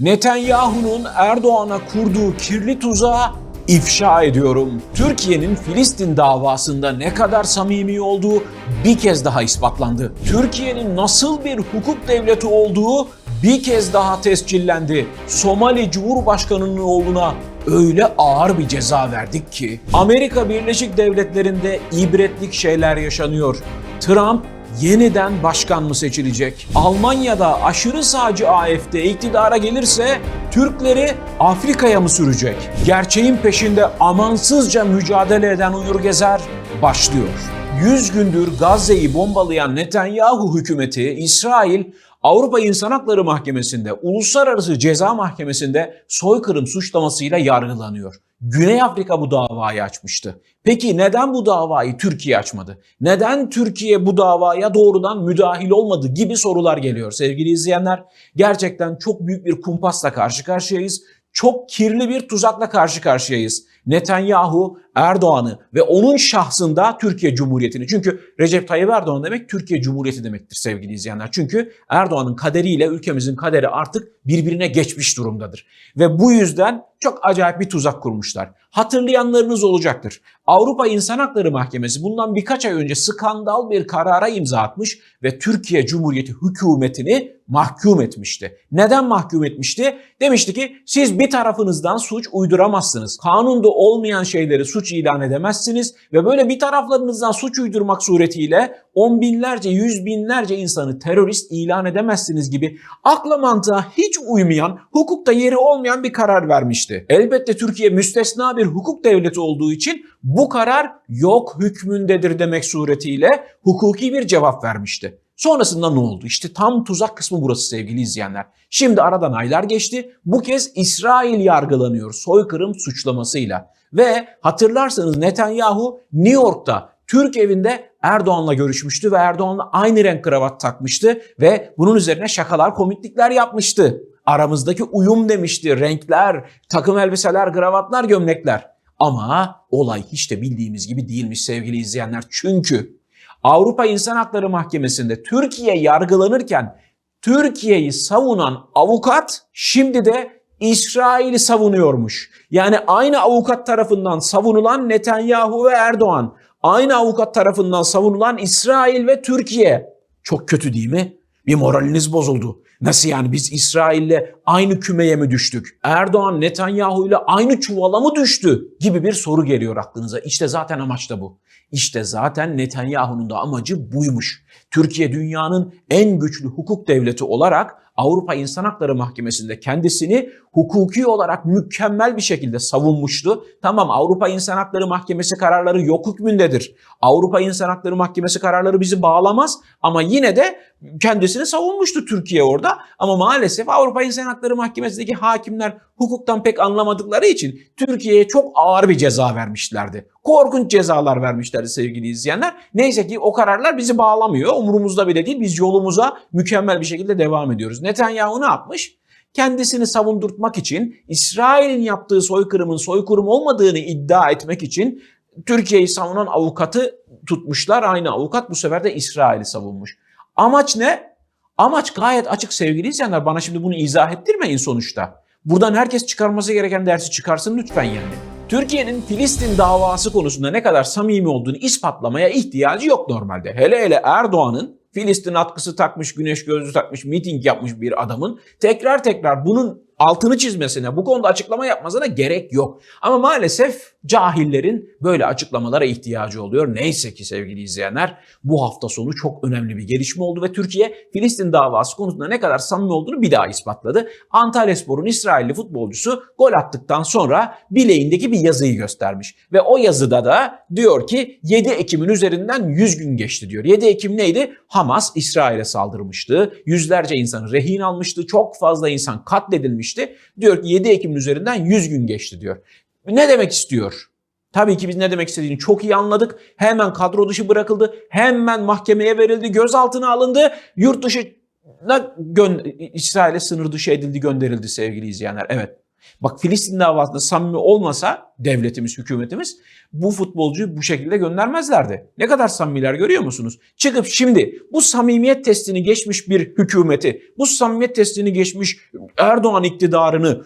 Netanyahu'nun Erdoğan'a kurduğu kirli tuzağı ifşa ediyorum. Türkiye'nin Filistin davasında ne kadar samimi olduğu bir kez daha ispatlandı. Türkiye'nin nasıl bir hukuk devleti olduğu bir kez daha tescillendi. Somali Cumhurbaşkanı'nın oğluna öyle ağır bir ceza verdik ki Amerika Birleşik Devletleri'nde ibretlik şeyler yaşanıyor. Trump yeniden başkan mı seçilecek? Almanya'da aşırı sağcı AFD iktidara gelirse Türkleri Afrika'ya mı sürecek? Gerçeğin peşinde amansızca mücadele eden Uyur Gezer başlıyor. 100 gündür Gazze'yi bombalayan Netanyahu hükümeti İsrail Avrupa İnsan Hakları Mahkemesi'nde, Uluslararası Ceza Mahkemesi'nde soykırım suçlamasıyla yargılanıyor. Güney Afrika bu davayı açmıştı. Peki neden bu davayı Türkiye açmadı? Neden Türkiye bu davaya doğrudan müdahil olmadı gibi sorular geliyor sevgili izleyenler. Gerçekten çok büyük bir kumpasla karşı karşıyayız. Çok kirli bir tuzakla karşı karşıyayız. Netanyahu Erdoğan'ı ve onun şahsında Türkiye Cumhuriyeti'ni. Çünkü Recep Tayyip Erdoğan demek Türkiye Cumhuriyeti demektir sevgili izleyenler. Çünkü Erdoğan'ın kaderiyle ülkemizin kaderi artık birbirine geçmiş durumdadır. Ve bu yüzden çok acayip bir tuzak kurmuşlar. Hatırlayanlarınız olacaktır. Avrupa İnsan Hakları Mahkemesi bundan birkaç ay önce skandal bir karara imza atmış ve Türkiye Cumhuriyeti hükümetini mahkum etmişti. Neden mahkum etmişti? Demişti ki siz bir tarafınızdan suç uyduramazsınız. Kanunda olmayan şeyleri suç ilan edemezsiniz ve böyle bir taraflarınızdan suç uydurmak suretiyle on binlerce, yüz binlerce insanı terörist ilan edemezsiniz gibi akla mantığa hiç uymayan, hukukta yeri olmayan bir karar vermişti. Elbette Türkiye müstesna bir hukuk devleti olduğu için bu karar yok hükmündedir demek suretiyle hukuki bir cevap vermişti. Sonrasında ne oldu? İşte tam tuzak kısmı burası sevgili izleyenler. Şimdi aradan aylar geçti. Bu kez İsrail yargılanıyor soykırım suçlamasıyla. Ve hatırlarsanız Netanyahu New York'ta Türk evinde Erdoğan'la görüşmüştü ve Erdoğan'la aynı renk kravat takmıştı ve bunun üzerine şakalar, komiklikler yapmıştı. Aramızdaki uyum demişti. Renkler, takım elbiseler, kravatlar, gömlekler. Ama olay hiç de bildiğimiz gibi değilmiş sevgili izleyenler. Çünkü Avrupa İnsan Hakları Mahkemesi'nde Türkiye yargılanırken Türkiye'yi savunan avukat şimdi de İsrail'i savunuyormuş. Yani aynı avukat tarafından savunulan Netanyahu ve Erdoğan, aynı avukat tarafından savunulan İsrail ve Türkiye. Çok kötü değil mi? Bir moraliniz bozuldu. Nasıl yani biz İsrail'le aynı kümeye mi düştük? Erdoğan Netanyahu ile aynı çuvala mı düştü? Gibi bir soru geliyor aklınıza. İşte zaten amaç da bu. İşte zaten Netanyahu'nun da amacı buymuş. Türkiye dünyanın en güçlü hukuk devleti olarak Avrupa İnsan Hakları Mahkemesi'nde kendisini hukuki olarak mükemmel bir şekilde savunmuştu. Tamam Avrupa İnsan Hakları Mahkemesi kararları yok hükmündedir. Avrupa İnsan Hakları Mahkemesi kararları bizi bağlamaz ama yine de kendisini savunmuştu Türkiye orada. Ama maalesef Avrupa İnsan Hakları Mahkemesi'ndeki hakimler hukuktan pek anlamadıkları için Türkiye'ye çok ağır bir ceza vermişlerdi. Korkunç cezalar vermişlerdi sevgili izleyenler. Neyse ki o kararlar bizi bağlamıyor. Umurumuzda bile değil. Biz yolumuza mükemmel bir şekilde devam ediyoruz. Netanyahu ne yapmış? Kendisini savundurtmak için İsrail'in yaptığı soykırımın soykırım olmadığını iddia etmek için Türkiye'yi savunan avukatı tutmuşlar. Aynı avukat bu sefer de İsrail'i savunmuş. Amaç ne? Amaç gayet açık sevgili izleyenler. Bana şimdi bunu izah ettirmeyin sonuçta. Buradan herkes çıkarması gereken dersi çıkarsın lütfen yani. Türkiye'nin Filistin davası konusunda ne kadar samimi olduğunu ispatlamaya ihtiyacı yok normalde. Hele hele Erdoğan'ın Filistin atkısı takmış, güneş gözlüğü takmış, miting yapmış bir adamın tekrar tekrar bunun altını çizmesine, bu konuda açıklama yapmasına gerek yok. Ama maalesef cahillerin böyle açıklamalara ihtiyacı oluyor. Neyse ki sevgili izleyenler bu hafta sonu çok önemli bir gelişme oldu ve Türkiye Filistin davası konusunda ne kadar samimi olduğunu bir daha ispatladı. Antalyaspor'un İsrailli futbolcusu gol attıktan sonra bileğindeki bir yazıyı göstermiş. Ve o yazıda da diyor ki 7 Ekim'in üzerinden 100 gün geçti diyor. 7 Ekim neydi? Hamas İsrail'e saldırmıştı. Yüzlerce insanı rehin almıştı. Çok fazla insan katledilmişti. Diyor ki 7 Ekim'in üzerinden 100 gün geçti diyor. Ne demek istiyor? Tabii ki biz ne demek istediğini çok iyi anladık. Hemen kadro dışı bırakıldı. Hemen mahkemeye verildi. Gözaltına alındı. Yurt dışı İsrail'e sınır dışı edildi gönderildi sevgili izleyenler. Evet. Bak Filistin davasında samimi olmasa devletimiz, hükümetimiz bu futbolcuyu bu şekilde göndermezlerdi. Ne kadar samimiler görüyor musunuz? Çıkıp şimdi bu samimiyet testini geçmiş bir hükümeti, bu samimiyet testini geçmiş Erdoğan iktidarını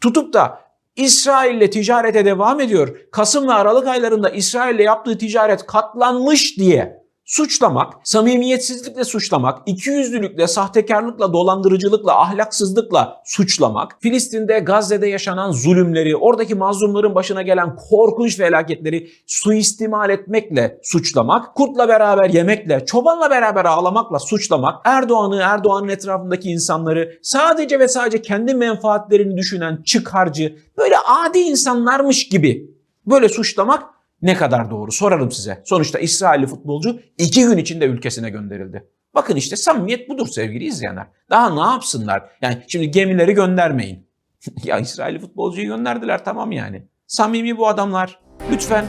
tutup da İsrail'le ticarete devam ediyor. Kasım ve Aralık aylarında İsrail'le yaptığı ticaret katlanmış diye suçlamak, samimiyetsizlikle suçlamak, ikiyüzlülükle, sahtekarlıkla, dolandırıcılıkla, ahlaksızlıkla suçlamak, Filistin'de, Gazze'de yaşanan zulümleri, oradaki mazlumların başına gelen korkunç felaketleri suistimal etmekle suçlamak, kurtla beraber yemekle, çobanla beraber ağlamakla suçlamak, Erdoğan'ı, Erdoğan'ın etrafındaki insanları sadece ve sadece kendi menfaatlerini düşünen çıkarcı, böyle adi insanlarmış gibi böyle suçlamak ne kadar doğru sorarım size. Sonuçta İsrailli futbolcu iki gün içinde ülkesine gönderildi. Bakın işte samimiyet budur sevgili izleyenler. Daha ne yapsınlar? Yani şimdi gemileri göndermeyin. ya İsrailli futbolcuyu gönderdiler tamam yani. Samimi bu adamlar. Lütfen.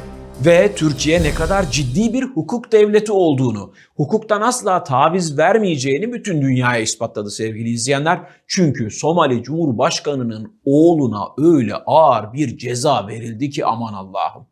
Ve Türkiye ne kadar ciddi bir hukuk devleti olduğunu, hukuktan asla taviz vermeyeceğini bütün dünyaya ispatladı sevgili izleyenler. Çünkü Somali Cumhurbaşkanı'nın oğluna öyle ağır bir ceza verildi ki aman Allah'ım.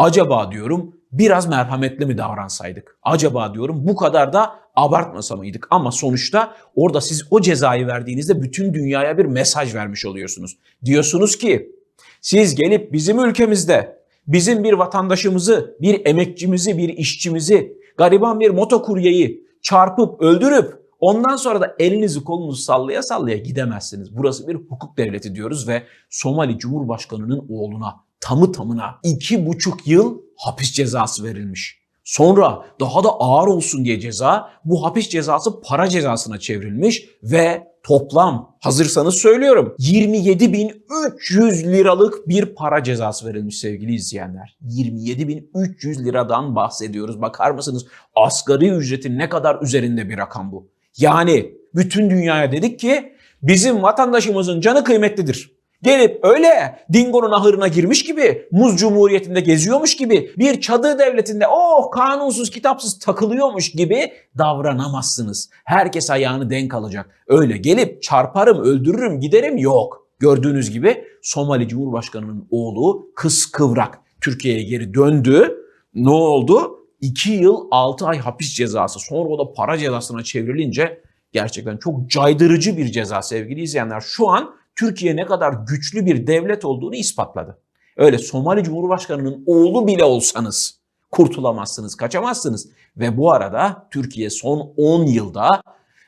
Acaba diyorum biraz merhametli mi davransaydık? Acaba diyorum bu kadar da abartmasa mıydık? Ama sonuçta orada siz o cezayı verdiğinizde bütün dünyaya bir mesaj vermiş oluyorsunuz. Diyorsunuz ki siz gelip bizim ülkemizde bizim bir vatandaşımızı, bir emekçimizi, bir işçimizi, gariban bir motokuryeyi çarpıp öldürüp ondan sonra da elinizi kolunuzu sallaya sallaya gidemezsiniz. Burası bir hukuk devleti diyoruz ve Somali Cumhurbaşkanı'nın oğluna tamı tamına iki buçuk yıl hapis cezası verilmiş. Sonra daha da ağır olsun diye ceza bu hapis cezası para cezasına çevrilmiş ve toplam hazırsanız söylüyorum 27.300 liralık bir para cezası verilmiş sevgili izleyenler. 27.300 liradan bahsediyoruz. Bakar mısınız asgari ücretin ne kadar üzerinde bir rakam bu. Yani bütün dünyaya dedik ki bizim vatandaşımızın canı kıymetlidir. Gelip öyle Dingo'nun ahırına girmiş gibi, Muz Cumhuriyeti'nde geziyormuş gibi, bir çadır devletinde oh kanunsuz kitapsız takılıyormuş gibi davranamazsınız. Herkes ayağını denk alacak. Öyle gelip çarparım, öldürürüm, giderim yok. Gördüğünüz gibi Somali Cumhurbaşkanı'nın oğlu kıskıvrak Türkiye'ye geri döndü. Ne oldu? 2 yıl 6 ay hapis cezası sonra o da para cezasına çevrilince gerçekten çok caydırıcı bir ceza sevgili izleyenler. Şu an Türkiye ne kadar güçlü bir devlet olduğunu ispatladı. Öyle Somali Cumhurbaşkanı'nın oğlu bile olsanız kurtulamazsınız, kaçamazsınız. Ve bu arada Türkiye son 10 yılda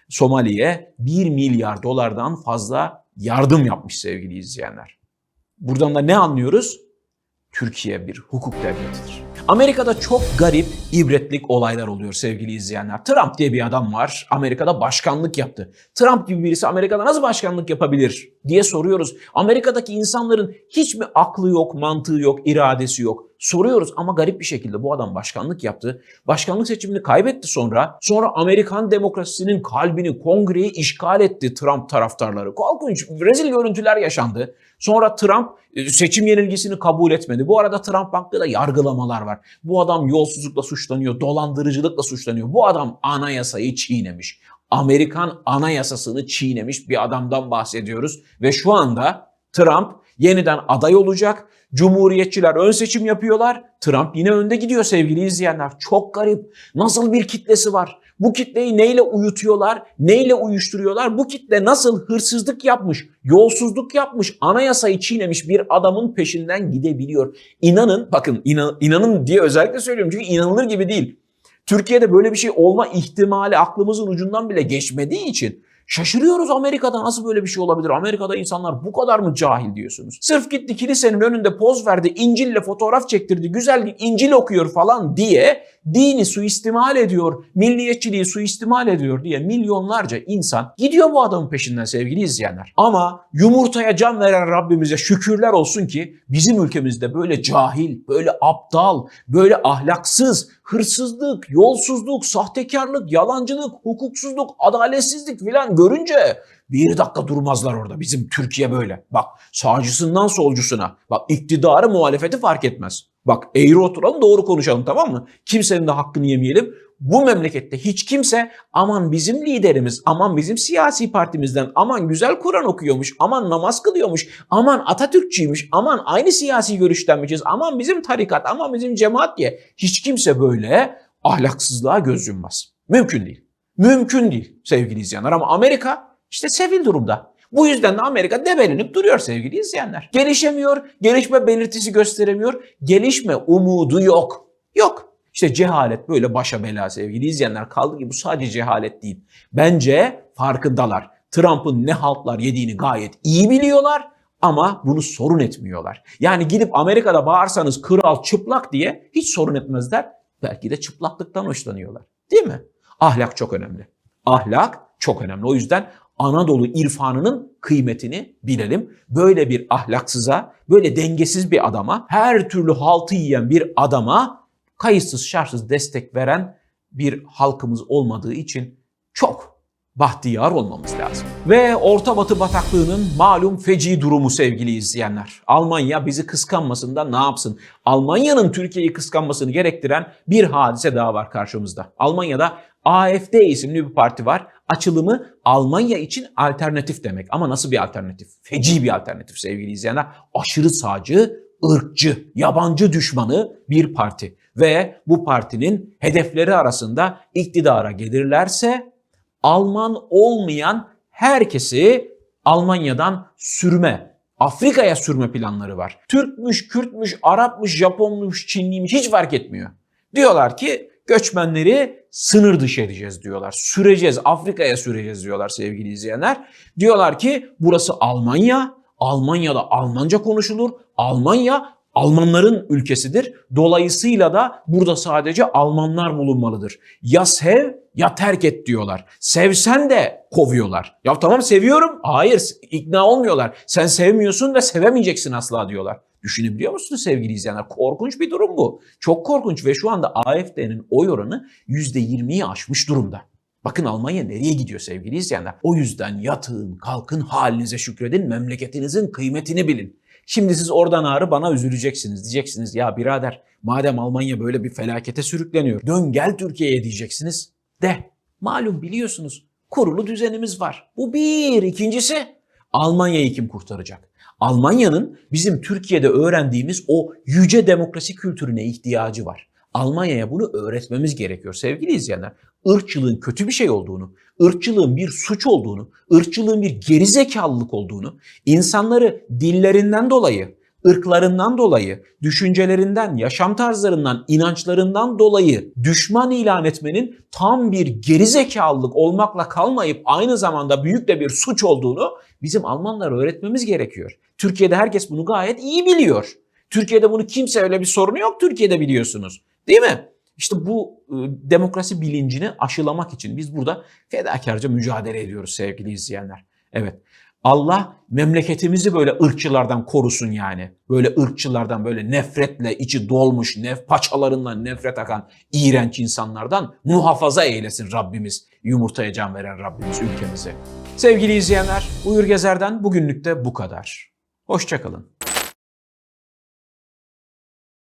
Somali'ye 1 milyar dolardan fazla yardım yapmış sevgili izleyenler. Buradan da ne anlıyoruz? Türkiye bir hukuk devletidir. Amerika'da çok garip, ibretlik olaylar oluyor sevgili izleyenler. Trump diye bir adam var. Amerika'da başkanlık yaptı. Trump gibi birisi Amerika'da nasıl başkanlık yapabilir diye soruyoruz. Amerika'daki insanların hiç mi aklı yok, mantığı yok, iradesi yok? Soruyoruz ama garip bir şekilde bu adam başkanlık yaptı. Başkanlık seçimini kaybetti sonra. Sonra Amerikan demokrasisinin kalbini, kongreyi işgal etti Trump taraftarları. Korkunç, rezil görüntüler yaşandı. Sonra Trump e, seçim yenilgisini kabul etmedi. Bu arada Trump hakkında yargılamalar var. Bu adam yolsuzlukla suçlanıyor, dolandırıcılıkla suçlanıyor. Bu adam anayasayı çiğnemiş. Amerikan anayasasını çiğnemiş bir adamdan bahsediyoruz. Ve şu anda Trump yeniden aday olacak. Cumhuriyetçiler ön seçim yapıyorlar. Trump yine önde gidiyor sevgili izleyenler. Çok garip. Nasıl bir kitlesi var? Bu kitleyi neyle uyutuyorlar? Neyle uyuşturuyorlar? Bu kitle nasıl hırsızlık yapmış, yolsuzluk yapmış, anayasayı çiğnemiş bir adamın peşinden gidebiliyor. İnanın, bakın inan, inanın diye özellikle söylüyorum çünkü inanılır gibi değil. Türkiye'de böyle bir şey olma ihtimali aklımızın ucundan bile geçmediği için Şaşırıyoruz Amerika'da nasıl böyle bir şey olabilir? Amerika'da insanlar bu kadar mı cahil diyorsunuz? Sırf gitti kilisenin önünde poz verdi, İncil'le fotoğraf çektirdi, güzel İncil okuyor falan diye dini suistimal ediyor, milliyetçiliği suistimal ediyor diye milyonlarca insan gidiyor bu adamın peşinden sevgili izleyenler. Ama yumurtaya can veren Rabbimize şükürler olsun ki bizim ülkemizde böyle cahil, böyle aptal, böyle ahlaksız, hırsızlık, yolsuzluk, sahtekarlık, yalancılık, hukuksuzluk, adaletsizlik filan görünce bir dakika durmazlar orada. Bizim Türkiye böyle. Bak sağcısından solcusuna. Bak iktidarı muhalefeti fark etmez. Bak eğri oturalım doğru konuşalım tamam mı? Kimsenin de hakkını yemeyelim. bu memlekette hiç kimse aman bizim liderimiz, aman bizim siyasi partimizden, aman güzel Kur'an okuyormuş, aman namaz kılıyormuş, aman Atatürkçüymüş, aman aynı siyasi görüştenmişiz, aman bizim tarikat, aman bizim cemaat diye hiç kimse böyle ahlaksızlığa göz yummaz. Mümkün değil. Mümkün değil sevgili izleyenler ama Amerika işte sevil durumda. Bu yüzden de Amerika debelenip duruyor sevgili izleyenler. Gelişemiyor, gelişme belirtisi gösteremiyor, gelişme umudu yok. Yok. İşte cehalet böyle başa bela sevgili izleyenler kaldı ki bu sadece cehalet değil. Bence farkındalar. Trump'ın ne haltlar yediğini gayet iyi biliyorlar ama bunu sorun etmiyorlar. Yani gidip Amerika'da bağırsanız kral çıplak diye hiç sorun etmezler. Belki de çıplaklıktan hoşlanıyorlar. Değil mi? Ahlak çok önemli. Ahlak çok önemli. O yüzden Anadolu irfanının kıymetini bilelim. Böyle bir ahlaksıza, böyle dengesiz bir adama, her türlü haltı yiyen bir adama kayıtsız şartsız destek veren bir halkımız olmadığı için çok bahtiyar olmamız lazım. Ve Orta Batı bataklığının malum feci durumu sevgili izleyenler. Almanya bizi kıskanmasın da ne yapsın? Almanya'nın Türkiye'yi kıskanmasını gerektiren bir hadise daha var karşımızda. Almanya'da AFD isimli bir parti var. Açılımı Almanya için alternatif demek. Ama nasıl bir alternatif? Feci bir alternatif sevgili izleyenler. Aşırı sağcı, ırkçı, yabancı düşmanı bir parti. Ve bu partinin hedefleri arasında iktidara gelirlerse Alman olmayan herkesi Almanya'dan sürme, Afrika'ya sürme planları var. Türkmüş, Kürtmüş, Arapmış, Japonmuş, Çinliymiş hiç fark etmiyor. Diyorlar ki göçmenleri sınır dışı edeceğiz diyorlar. Süreceğiz, Afrika'ya süreceğiz diyorlar sevgili izleyenler. Diyorlar ki burası Almanya, Almanya'da Almanca konuşulur. Almanya Almanların ülkesidir. Dolayısıyla da burada sadece Almanlar bulunmalıdır. Ya sev ya terk et diyorlar. Sevsen de kovuyorlar. Ya tamam seviyorum. Hayır ikna olmuyorlar. Sen sevmiyorsun ve sevemeyeceksin asla diyorlar. Düşünebiliyor musunuz sevgili izleyenler? Korkunç bir durum bu. Çok korkunç ve şu anda AFD'nin oy oranı %20'yi aşmış durumda. Bakın Almanya nereye gidiyor sevgili izleyenler? O yüzden yatın, kalkın, halinize şükredin, memleketinizin kıymetini bilin. Şimdi siz oradan ağrı bana üzüleceksiniz. Diyeceksiniz ya birader madem Almanya böyle bir felakete sürükleniyor dön gel Türkiye'ye diyeceksiniz. De malum biliyorsunuz kurulu düzenimiz var. Bu bir. İkincisi Almanya'yı kim kurtaracak? Almanya'nın bizim Türkiye'de öğrendiğimiz o yüce demokrasi kültürüne ihtiyacı var. Almanya'ya bunu öğretmemiz gerekiyor sevgili izleyenler. Irkçılığın kötü bir şey olduğunu, ırkçılığın bir suç olduğunu, ırkçılığın bir gerizekalılık olduğunu, insanları dillerinden dolayı, ırklarından dolayı, düşüncelerinden, yaşam tarzlarından, inançlarından dolayı düşman ilan etmenin tam bir gerizekalılık olmakla kalmayıp aynı zamanda büyük de bir suç olduğunu bizim Almanlara öğretmemiz gerekiyor. Türkiye'de herkes bunu gayet iyi biliyor. Türkiye'de bunu kimse öyle bir sorunu yok Türkiye'de biliyorsunuz. Değil mi? İşte bu e, demokrasi bilincini aşılamak için biz burada fedakarca mücadele ediyoruz sevgili izleyenler. Evet. Allah memleketimizi böyle ırkçılardan korusun yani. Böyle ırkçılardan böyle nefretle içi dolmuş, nef paçalarından nefret akan iğrenç insanlardan muhafaza eylesin Rabbimiz. Yumurtaya can veren Rabbimiz ülkemizi. Sevgili izleyenler, Uyur Gezer'den bugünlük de bu kadar. Hoşçakalın.